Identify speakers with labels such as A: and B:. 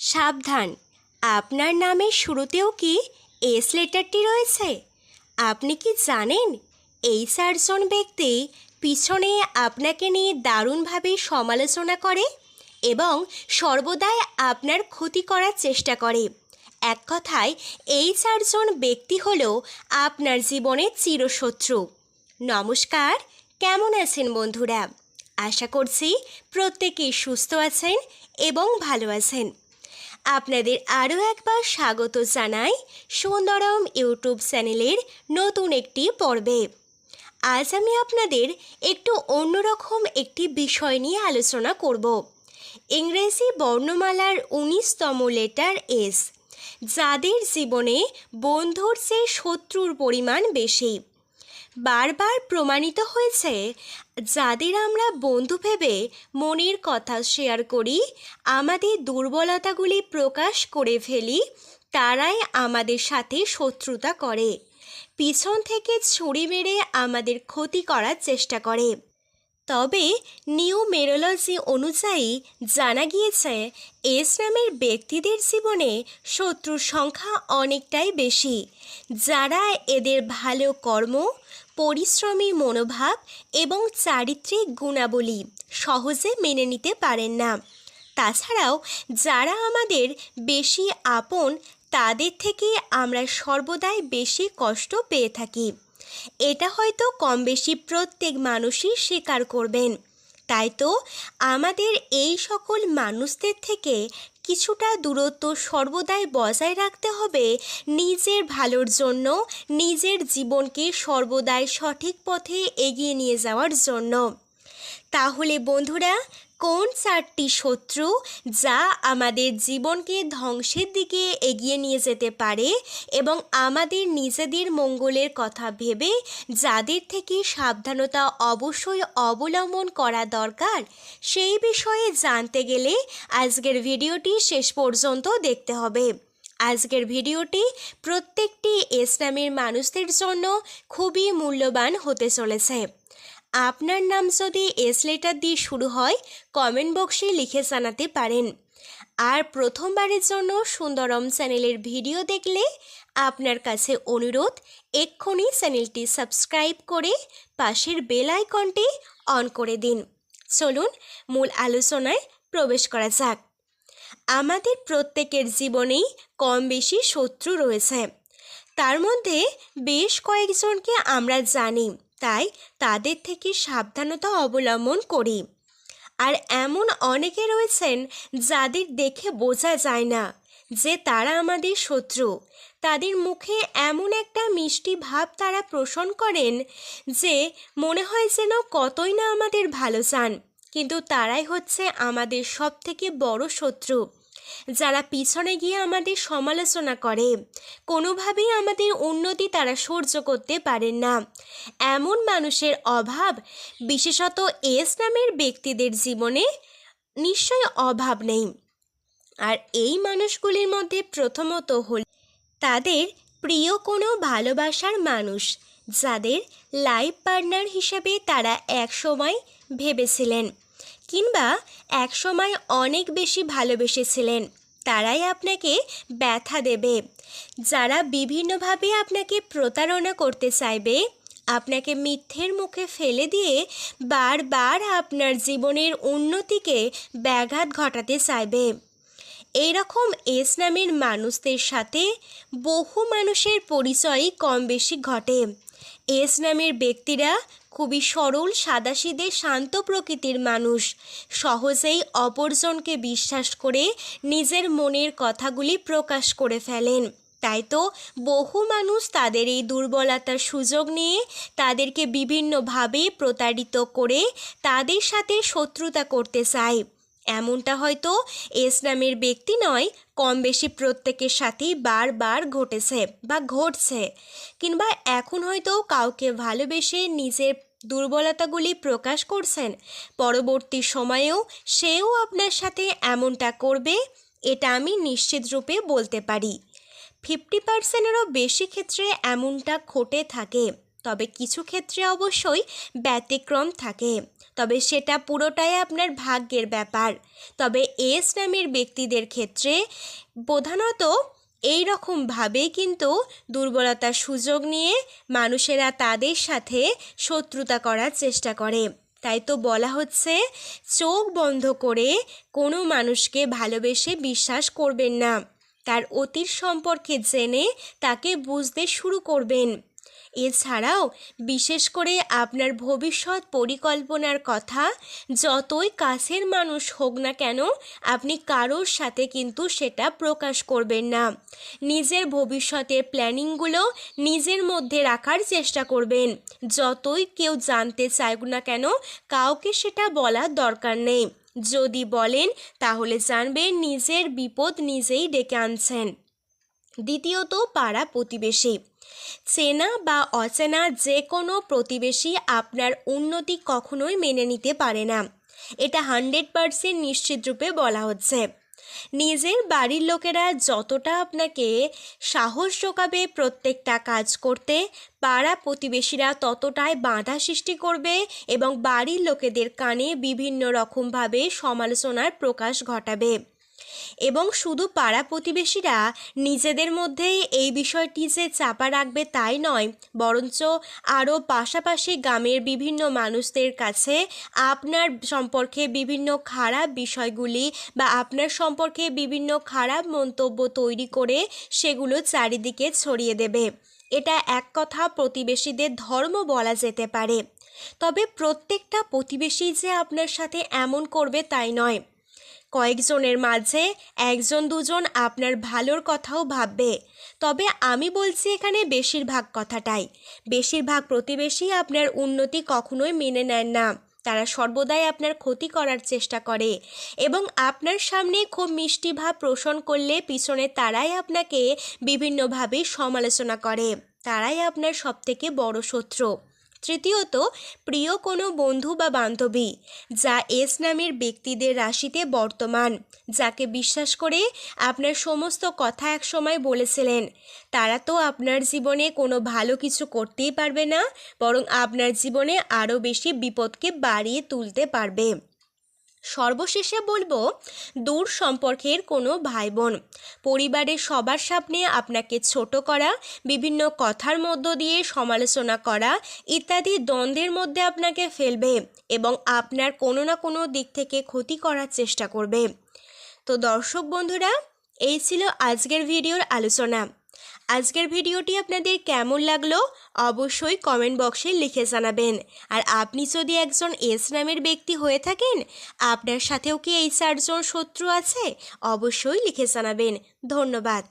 A: সাবধান। আপনার নামের শুরুতেও কি এস লেটারটি রয়েছে? আপনি কি জানেন? এই চারজন ব্যক্তি পিছনে আপনাকে নিয়ে দারুণভাবে সমালোচনা করে এবং সর্বদাই আপনার ক্ষতি করার চেষ্টা করে। এক কথায়, এই চারজন ব্যক্তি হল আপনার জীবনের চিরশত্রু। নমস্কার, কেমন আছেন বন্ধুরা? আশা করছি প্রত্যেকেই সুস্থ আছেন এবং ভালো আছেন। আপনাদের আরও একবার স্বাগত জানাই সুন্দরম ইউটিউব চ্যানেলের নতুন একটি পর্বে। আজ আমি আপনাদের একটু অন্যরকম একটি বিষয় নিয়ে আলোচনা করব। ইংরেজি বর্ণমালার উনিশতম লেটার এস, যাদের জীবনে বন্ধুর চেয়ে শত্রুর পরিমাণ বেশি। বারবার প্রমাণিত হয়েছে যাদের আমরা বন্ধু ভেবে মনের কথা শেয়ার করি, আমাদের দুর্বলতাগুলি প্রকাশ করে ফেলি, তারাই আমাদের সাথে শত্রুতা করে। পিছন থেকে ছুরি মেরে আমাদের ক্ষতি করার চেষ্টা করে। তবে নিউমেরোলজি অনুযায়ী জানা গিয়েছে, এস নামের ব্যক্তিদের জীবনে শত্রুর সংখ্যা অনেকটাই বেশি। যারা এদের ভালো কর্ম পরিশ্রমী মনোভাব এবং চারিত্রিক গুণাবলী সহজে মেনে নিতে পারেন না। তাছাড়াও যারা আমাদের বেশি আপন, তাদের থেকে আমরা সর্বদাই বেশি কষ্ট পেয়ে থাকি। এটা হয়তো কম বেশি প্রত্যেক মানুষই স্বীকার করবেন। তাই তো আমাদের এই সকল মানুষদের থেকে কিছুটা দূরত্ব সর্বদাই বজায় রাখতে হবে নিজের ভালোর জন্য, নিজের জীবনকে সর্বদাই সঠিক পথে এগিয়ে নিয়ে যাওয়ার জন্য। তাহলে বন্ধুরা কোন চারটি শত্রু যা আমাদের জীবনকে ধ্বংসের দিকে এগিয়ে নিয়ে যেতে পারে এবং আমাদের নিজেদের মঙ্গলের কথা ভেবে যাদের থেকে সাবধানতা অবশ্যই অবলম্বন করা দরকার, সেই বিষয়ে জানতে গেলে আজকের ভিডিওটি শেষ পর্যন্ত দেখতে হবে। আজকের ভিডিওটি প্রত্যেকটি ইসলামের মানুষদের জন্য খুবই মূল্যবান হতে চলেছে। আপনার নাম যদি এস লেটার দিয়ে শুরু হয় কমেন্ট বক্সে লিখে জানাতে পারেন। আর প্রথমবারের জন্য সুন্দরম চ্যানেলের ভিডিও দেখলে আপনার কাছে অনুরোধ, এক্ষুনি চ্যানেলটি সাবস্ক্রাইব করে পাশের বেল আইকনটি অন করে দিন। চলুন মূল আলোচনায় প্রবেশ করা যাক। আমাদের প্রত্যেকের জীবনেই কম বেশি শত্রু রয়েছে। তার মধ্যে বেশ কয়েকজনকে আমরা জানি। তাই তাদের থেকে সাবধানতা অবলম্বন করি। আর এমন অনেকে রয়েছেন যাদের দেখে বোঝা যায় না যে তারা আমাদের শত্রু। তাদের মুখে এমন একটা মিষ্টি ভাব তারা পোষণ করেন যে মনে হয় যেন কতই না আমাদের ভালো চান। কিন্তু তারাই হচ্ছে আমাদের সব থেকে বড় শত্রু। যারা পিছনে গিয়ে আমাদের সমালোচনা করে, কোনোভাবেই আমাদের উন্নতি তারা সহ্য করতে পারেন না। এমন মানুষের অভাব, বিশেষত এস নামের ব্যক্তিদের জীবনে নিশ্চয় অভাব নেই। আর এই মানুষগুলির মধ্যে প্রথমত হল তাদের প্রিয় কোনো ভালোবাসার মানুষ, যাদের লাইফ পার্টনার হিসেবে তারা একসময় ভেবেছিলেন। কিংবা একসময় অনেক বেশি ভালোবেসেছিলেন, তারাই আপনাকে ব্যথা দেবে। যারা বিভিন্নভাবে আপনাকে প্রতারণা করতে চাইবে, আপনাকে মিথ্যের মুখে ফেলে দিয়ে বারবার আপনার জীবনের উন্নতিকে ব্যাঘাত ঘটাতে চাইবে। এরকম এস নামের মানুষদের সাথে বহু মানুষের পরিচয়ই কম বেশি ঘটে। এস নামের ব্যক্তিরা খুবই সরল সাদাসিদে শান্ত প্রকৃতির মানুষ। সহজেই অপরজনকে বিশ্বাস করে নিজের মনের কথাগুলি প্রকাশ করে ফেলেন। তাই তো বহু মানুষ তাদের এই দুর্বলতার সুযোগ নিয়ে তাদেরকে বিভিন্নভাবে প্রতারিত করে তাদের সাথে শত্রুতা করতে চায়। এমনটা হয়তো এস নামের ব্যক্তি নয় কম বেশি প্রত্যেকের সাথেই বারবার ঘটেছে বা ঘটছে। কিংবা এখন হয়তো কাউকে ভালোবেসে নিজের দুর্বলতাগুলি প্রকাশ করছেন, পরবর্তী সময়েও সেও আপনার সাথে এমনটা করবে, এটা আমি নিশ্চিত রূপে বলতে পারি। ফিফটি পার্সেন্টেরও বেশি ক্ষেত্রে এমনটা ঘটে থাকে। তবে কিছু ক্ষেত্রে অবশ্যই ব্যতিক্রম থাকে। তবে সেটা পুরোটাই আপনার ভাগ্যের ব্যাপার। তবে এস নামের ব্যক্তিদের ক্ষেত্রে প্রধানত এই রকমভাবেই কিন্তু দুর্বলতার সুযোগ নিয়ে মানুষেরা তাদের সাথে শত্রুতা করার চেষ্টা করে। তাই তো বলা হচ্ছে, চোখ বন্ধ করে কোনো মানুষকে ভালোবেসে বিশ্বাস করবেন না। তার অতীত সম্পর্কে জেনে তাকে বুঝতে শুরু করবেন। এছাড়াও বিশেষ করে আপনার ভবিষ্যৎ পরিকল্পনার কথা, যতই কাছের মানুষ হোক না কেন, আপনি কারোর সাথে কিন্তু সেটা প্রকাশ করবেন না। নিজের ভবিষ্যতের প্ল্যানিংগুলো নিজের মধ্যে রাখার চেষ্টা করবেন। যতই কেউ জানতে চাইক না কেন, কাউকে সেটা বলার দরকার নেই। যদি বলেন, তাহলে জানবেন নিজের বিপদ নিজেই ডেকে আনছেন। দ্বিতীয়ত, পাড়া প্রতিবেশী। চেনা বা অচেনা যে কোনো প্রতিবেশী আপনার উন্নতি কখনোই মেনে নিতে পারে না। এটা হান্ড্রেড পারসেন্ট নিশ্চিত রূপে বলা হচ্ছে। নিজের বাড়ির লোকেরা যতটা আপনাকে সাহস যোগাবে প্রত্যেকটা কাজ করতে, পাড়া প্রতিবেশীরা ততটাই বাধা সৃষ্টি করবে এবং বাড়ির লোকেদের কানে বিভিন্ন রকমভাবে সমালোচনার প্রকাশ ঘটাবে। এবং শুধু পাড়া প্রতিবেশীরা নিজেদের মধ্যেই এই বিষয়টি যে চাপা রাখবে তাই নয়, বরঞ্চ আরও পাশাপাশি গ্রামের বিভিন্ন মানুষদের কাছে আপনার সম্পর্কে বিভিন্ন খারাপ বিষয়গুলি বা আপনার সম্পর্কে বিভিন্ন খারাপ মন্তব্য তৈরি করে সেগুলো চারিদিকে ছড়িয়ে দেবে। এটা এক কথা প্রতিবেশীদের ধর্ম বলা যেতে পারে। তবে প্রত্যেকটা প্রতিবেশী যে আপনার সাথে এমন করবে তাই নয়। কয়েকজনের মাঝে একজন দুজন আপনার ভালোর কথাও ভাববে। তবে আমি বলছি এখানে বেশিরভাগ কথাটাই। বেশিরভাগ প্রতিবেশী আপনার উন্নতি কখনোই মেনে নেন না। তারা সর্বদাই আপনার ক্ষতি করার চেষ্টা করে এবং আপনার সামনে খুব মিষ্টি ভাব পোষণ করলে পিছনে তারাই আপনাকে বিভিন্নভাবে সমালোচনা করে। তারাই আপনার সবথেকে বড় শত্রু। তৃতীয়ত, প্রিয় কোনো বন্ধু বা বান্ধবী, যা এস নামের ব্যক্তিদের রাশিতে বর্তমান, যাকে বিশ্বাস করে আপনার সমস্ত কথা একসময় বলেছিলেন। তারা তো আপনার জীবনে কোনো ভালো কিছু করতেই পারবে না, বরং আপনার জীবনে আরও বেশি বিপদকে বাড়িয়ে তুলতে পারবে। সর্বশেষে বলব, দূর সম্পর্কের কোনো ভাই বোন পরিবারের সবার সামনে আপনাকে ছোট করা, বিভিন্ন কথার মধ্য দিয়ে সমালোচনা করা ইত্যাদি দ্বন্দ্বের মধ্যে আপনাকে ফেলবে এবং আপনার কোনো না কোনো দিক থেকে ক্ষতি করার চেষ্টা করবে। তো দর্শক বন্ধুরা, এই ছিল আজকের ভিডিওর আলোচনা। আজকের ভিডিওটি আপনাদের কেমন লাগল অবশ্যই কমেন্ট বক্সে লিখে জানাবেন। আর আপনি যদি একজন এস নামের ব্যক্তি হয়ে থাকেন, আপনার সাথেও কি এই চারজন শত্রু আছে? অবশ্যই লিখে জানাবেন। ধন্যবাদ।